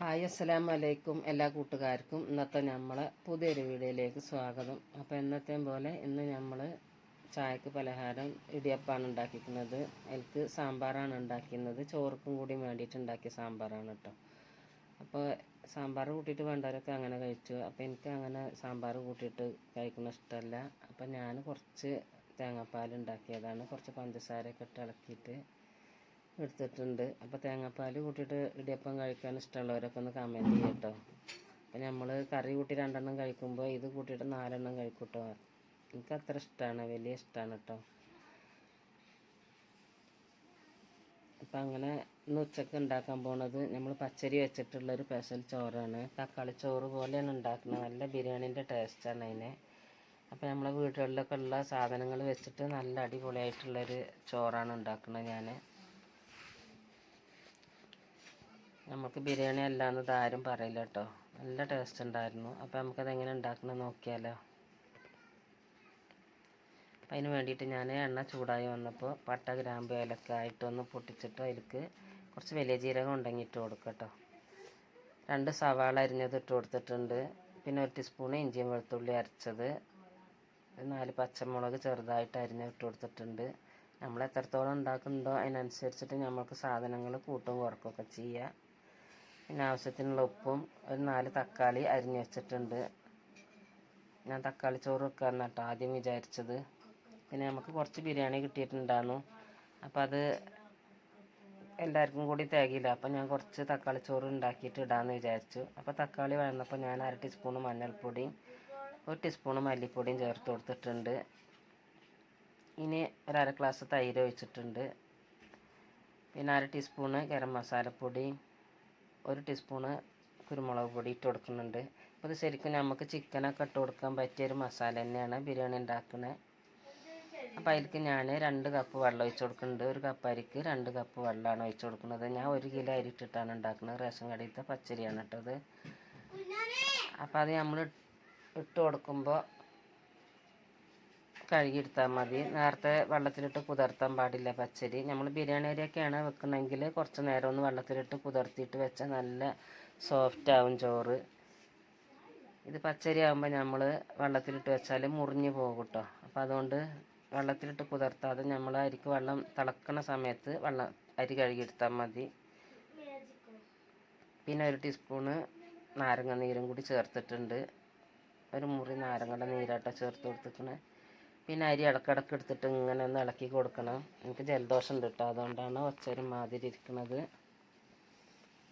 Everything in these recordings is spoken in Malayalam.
ഹായ് അസ്സലാം വലൈക്കും എല്ലാ കൂട്ടുകാർക്കും. ഇന്നത്തെ നമ്മളെ പുതിയൊരു വീഡിയോയിലേക്ക് സ്വാഗതം. അപ്പോൾ ഇന്നത്തെ പോലെ ഇന്ന് നമ്മൾ ചായക്ക് പലഹാരം ഇടിയപ്പമാണ് ഉണ്ടാക്കിക്കുന്നത്. എനിക്ക് സാമ്പാറാണ് ഉണ്ടാക്കുന്നത് ചോറുക്കും കൂടി വേണ്ടിയിട്ട് ഉണ്ടാക്കിയ സാമ്പാറാണ് കേട്ടോ. അപ്പോൾ സാമ്പാർ കൂട്ടിയിട്ട് വേണ്ടവരൊക്കെ അങ്ങനെ കഴിച്ചു. അപ്പോൾ എനിക്ക് അങ്ങനെ സാമ്പാർ കൂട്ടിയിട്ട് കഴിക്കുന്ന ഇഷ്ടമല്ല. അപ്പോൾ ഞാൻ കുറച്ച് തേങ്ങാപ്പാൽ ഉണ്ടാക്കിയതാണ്. കുറച്ച് പഞ്ചസാരയൊക്കെ ഇട്ട് ഇളക്കിയിട്ട് എടുത്തിട്ടുണ്ട്. അപ്പോൾ തേങ്ങാപ്പാൽ കൂട്ടിയിട്ട് ഇടിയപ്പം കഴിക്കാൻ ഇഷ്ടമുള്ളവരൊക്കെ ഒന്ന് കമന്റ് ചെയ്യാം കേട്ടോ അപ്പോൾ നമ്മൾ കറി കൂട്ടി രണ്ടെണ്ണം കഴിക്കുമ്പോൾ ഇത് കൂട്ടിയിട്ട് നാലെണ്ണം കഴിക്കും കേട്ടോ എനിക്ക് അത്ര ഇഷ്ടമാണ് വലിയ ഇഷ്ടമാണ് കേട്ടോ അപ്പം അങ്ങനെ ഇന്ന് ഉച്ചയ്ക്ക് ഉണ്ടാക്കാൻ പോണത് നമ്മൾ പച്ചരി വെച്ചിട്ടുള്ളൊരു സ്പെഷ്യൽ ചോറാണ്. തക്കാളി ചോറ് പോലെയാണ് ഉണ്ടാക്കുന്നത്. നല്ല ബിരിയാണീന്റെ ടേസ്റ്റാണ് അതിന് അപ്പോൾ നമ്മളെ വീടുകളിലൊക്കെ ഉള്ള സാധനങ്ങൾ വെച്ചിട്ട് നല്ല അടിപൊളിയായിട്ടുള്ളൊരു ചോറാണ് ഉണ്ടാക്കുന്നത് ഞാൻ നമുക്ക് ബിരിയാണി അല്ലാന്നത് ആരും പറയില്ല കേട്ടോ നല്ല ടേസ്റ്റ് ഉണ്ടായിരുന്നു. അപ്പോൾ നമുക്കത് എങ്ങനെ ഉണ്ടാക്കണം നോക്കിയാലോ. അപ്പം അതിന് വേണ്ടിയിട്ട് ഞാൻ എണ്ണ ചൂടായി വന്നപ്പോൾ പട്ട ഗ്രാമ്പ് ഏലക്ക ആയിട്ടൊന്ന് പൊട്ടിച്ചിട്ട് അതിലേക്ക് കുറച്ച് വലിയ ജീരകം ഉണ്ടെങ്കിൽ ഇട്ട് കൊടുക്കട്ടോ കേട്ടോ രണ്ട് സവാള അരിഞ്ഞത് ഇട്ട് കൊടുത്തിട്ടുണ്ട്. പിന്നെ ഒരു ടീസ്പൂൺ ഇഞ്ചിയും വെളുത്തുള്ളി അരച്ചത്. നാല് പച്ചമുളക് ചെറുതായിട്ട് അരിഞ്ഞ് ഇട്ട് കൊടുത്തിട്ടുണ്ട്. നമ്മൾ എത്രത്തോളം ഉണ്ടാക്കുന്നുണ്ടോ അതിനനുസരിച്ചിട്ട് നമുക്ക് സാധനങ്ങൾ കൂട്ടും കുറക്കുകയൊക്കെ ചെയ്യുക പിന്നെ ആവശ്യത്തിനുള്ള ഉപ്പും ഒരു നാല് തക്കാളി അരിഞ്ഞു വെച്ചിട്ടുണ്ട്. ഞാൻ തക്കാളി ചോറ് വെക്കാമെന്ന് കേട്ടോ ആദ്യം വിചാരിച്ചത്. പിന്നെ നമുക്ക് കുറച്ച് ബിരിയാണി കിട്ടിയിട്ടുണ്ടായിരുന്നു അപ്പോൾ അത് എല്ലാവർക്കും കൂടി തികയില്ല. അപ്പോൾ ഞാൻ കുറച്ച് തക്കാളി ചോറ് ഉണ്ടാക്കിയിട്ട് ഇടാമെന്ന് വിചാരിച്ചു. അപ്പോൾ തക്കാളി വഴന്നപ്പോൾ ഞാൻ അര ടീസ്പൂണ് മഞ്ഞൾപ്പൊടിയും ഒരു ടീസ്പൂണ് മല്ലിപ്പൊടിയും ചേർത്ത് കൊടുത്തിട്ടുണ്ട്. ഇനി ഒരു അര ഗ്ലാസ് തൈര് ഒഴിച്ചിട്ടുണ്ട്. പിന്നെ അര ടീസ്പൂണ് ഗരം മസാലപ്പൊടി ഒരു ടീസ്പൂണ് കുരുമുളക് പൊടി ഇട്ട് കൊടുക്കുന്നുണ്ട്. അപ്പോൾ ഇത് ശരിക്കും നമുക്ക് ചിക്കനൊക്കെ ഇട്ട് കൊടുക്കാൻ പറ്റിയൊരു മസാല തന്നെയാണ് ബിരിയാണി ഉണ്ടാക്കുന്നത് അപ്പോൾ അതിലേക്ക് ഞാൻ രണ്ട് കപ്പ് വെള്ളം ഒഴിച്ച് കൊടുക്കുന്നുണ്ട്. ഒരു കപ്പ് അരിക്ക് രണ്ട് കപ്പ് വെള്ളമാണ് ഒഴിച്ച് കൊടുക്കുന്നത്. ഞാൻ ഒരു കിലോ അരി ഇട്ടിട്ടാണ് ഉണ്ടാക്കുന്നത്. റേഷൻ കടയിലത്തെ പച്ചരിയാണ് ഇട്ടത്. അപ്പോൾ അത് നമ്മൾ ഇട്ട് കൊടുക്കുമ്പോൾ കഴുകിയെടുത്താൽ മതി. നേരത്തെ വെള്ളത്തിലിട്ട് കുതിർത്താൻ പാടില്ല പച്ചരി. നമ്മൾ ബിരിയാണി അരിയൊക്കെയാണ് വെക്കുന്നതെങ്കിൽ കുറച്ച് നേരം ഒന്ന് വെള്ളത്തിലിട്ട് കുതിർത്തിയിട്ട് വെച്ചാൽ നല്ല സോഫ്റ്റ് ആവും ചോറ്. ഇത് പച്ചരി ആകുമ്പോൾ നമ്മൾ വെള്ളത്തിലിട്ട് വെച്ചാൽ മുറിഞ്ഞു പോകും കേട്ടോ. അപ്പോൾ അതുകൊണ്ട് വെള്ളത്തിലിട്ട് കുതിർത്താതെ നമ്മൾ അരിക്ക് വെള്ളം തിളക്കണ സമയത്ത് വെള്ളം അരി കഴുകിയെടുത്താൽ മതി. പിന്നെ ഒരു ടീസ്പൂണ് നാരങ്ങ നീരും കൂടി ചേർത്തിട്ടുണ്ട്. ഒരു മുറി നാരങ്ങയുടെ നീരാട്ടോ ചേർത്ത് കൊടുത്തിട്ടുണ്ട് പിന്നെ അരി ഇടക്കിടക്ക് എടുത്തിട്ട് ഇങ്ങനെ ഒന്ന് ഇളക്കി കൊടുക്കണം. എനിക്ക് ജലദോഷം ഉണ്ട് കേട്ടോ അതുകൊണ്ടാണ് ഒച്ചരി മാതിരി ഇരിക്കുന്നത്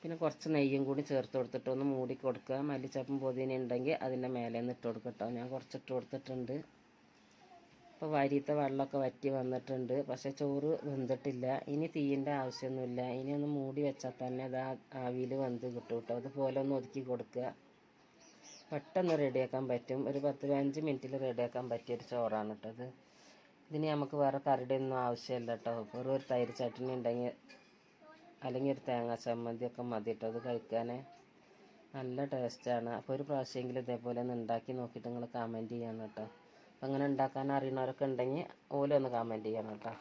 പിന്നെ കുറച്ച് നെയ്യും കൂടി ചേർത്ത് കൊടുത്തിട്ട് ഒന്ന് മൂടി കൊടുക്കുക. മല്ലിച്ചപ്പും പുതിന ഉണ്ടെങ്കിൽ അതിന്റെ മേലെ നിന്ന് ഇട്ട് കൊടുക്കുക കേട്ടോ. ഞാൻ കുറച്ച് ഇട്ട് കൊടുത്തിട്ടുണ്ട്. ഇപ്പോൾ വരിയത്തെ വെള്ളമൊക്കെ വറ്റി വന്നിട്ടുണ്ട്. പക്ഷേ ചോറ് വെന്തിട്ടില്ല. ഇനി തീയിന്റെ ആവശ്യമൊന്നുമില്ല. ഇനി ഒന്ന് മൂടി വെച്ചാൽ തന്നെ അത് ആവിയിൽ വെന്ത് കിട്ടും കേട്ടോ. അതുപോലെ ഒന്ന് ഒതുക്കി കൊടുക്കുക. പെട്ടെന്ന് റെഡിയാക്കാൻ പറ്റും. ഒരു പത്ത് പതിനഞ്ച് മിനിറ്റിൽ റെഡിയാക്കാൻ പറ്റിയൊരു ചോറാണ് കേട്ടത് ഇതിന് നമുക്ക് വേറെ കറിയുടെ ആവശ്യമില്ല കേട്ടോ വെറും ഒരു തൈര് ചട്ടിനി ഉണ്ടെങ്കിൽ അല്ലെങ്കിൽ ഒരു തേങ്ങ ചമ്മന്തിയൊക്കെ മതി കേട്ടോ അത് കഴിക്കാൻ നല്ല ടേസ്റ്റാണ് അപ്പോൾ ഒരു പ്രാവശ്യമെങ്കിലും ഇതേപോലെ ഒന്ന് ഉണ്ടാക്കി നോക്കിയിട്ട് നിങ്ങൾ കമന്റ് ചെയ്യണം കേട്ടോ അപ്പം അങ്ങനെ ഉണ്ടാക്കാൻ അറിയുന്നവരൊക്കെ ഉണ്ടെങ്കിൽ ഒന്ന് കമന്റ് ചെയ്യണം കേട്ടോ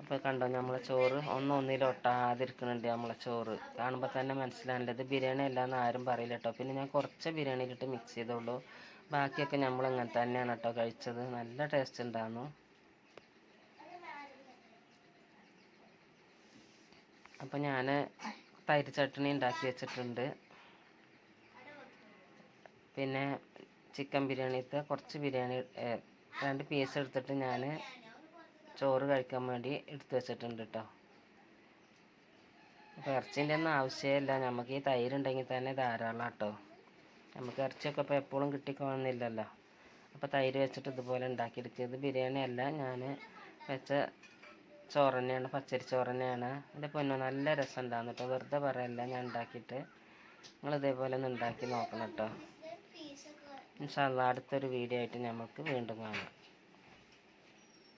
അപ്പോൾ കണ്ടോ നമ്മളെ ചോറ് ഒന്നൊന്നിലൊട്ടാതിരിക്കുന്നുണ്ട് നമ്മളെ ചോറ്. കാണുമ്പോൾ തന്നെ മനസ്സിലാവില്ല ഇത് ബിരിയാണി അല്ലാന്ന് ആരും പറയില്ല കേട്ടോ പിന്നെ ഞാൻ കുറച്ച് ബിരിയാണിയിലിട്ട് മിക്സ് ചെയ്തോളൂ. ബാക്കിയൊക്കെ നമ്മൾ ഇങ്ങനെ തന്നെയാണ് കേട്ടോ കഴിച്ചത്. നല്ല ടേസ്റ്റ് ഉണ്ടായിരുന്നു അപ്പോൾ ഞാൻ തൈര് ചട്നി ഉണ്ടാക്കി വെച്ചിട്ടുണ്ട്. പിന്നെ ചിക്കൻ ബിരിയാണിത്തെ കുറച്ച് ബിരിയാണി രണ്ട് പീസ് എടുത്തിട്ട് ഞാൻ ചോറ് കഴിക്കാൻ വേണ്ടി എടുത്തു വെച്ചിട്ടുണ്ട് കേട്ടോ അപ്പോൾ ഇറച്ചിന്റെ ഒന്നും ആവശ്യമില്ല. നമുക്ക് ഈ തൈര് ഉണ്ടെങ്കിൽ തന്നെ ധാരാളം കേട്ടോ നമുക്ക് ഇറച്ചിയൊക്കെ ഇപ്പോൾ എപ്പോഴും കിട്ടിക്കോണമെന്നില്ലല്ലോ അപ്പോൾ തൈര് വെച്ചിട്ട് ഇതുപോലെ ഇത് ബിരിയാണി അല്ല ഞാൻ വെച്ച ചോറ് തന്നെയാണ് പച്ചരി ചോറ് തന്നെയാണ് എന്റെ പൊന്നു നല്ല രസം ഉണ്ടാകുന്നു കേട്ടോ വെറുതെ പറയല്ല ഞാൻ ഉണ്ടാക്കിയിട്ട് നിങ്ങൾ ഇതേപോലെ ഒന്ന് ഉണ്ടാക്കി നോക്കണം കേട്ടോ ഇൻഷാല്ല അടുത്തൊരു വീഡിയോ ആയിട്ട് നമുക്ക് വീണ്ടും കാണാം.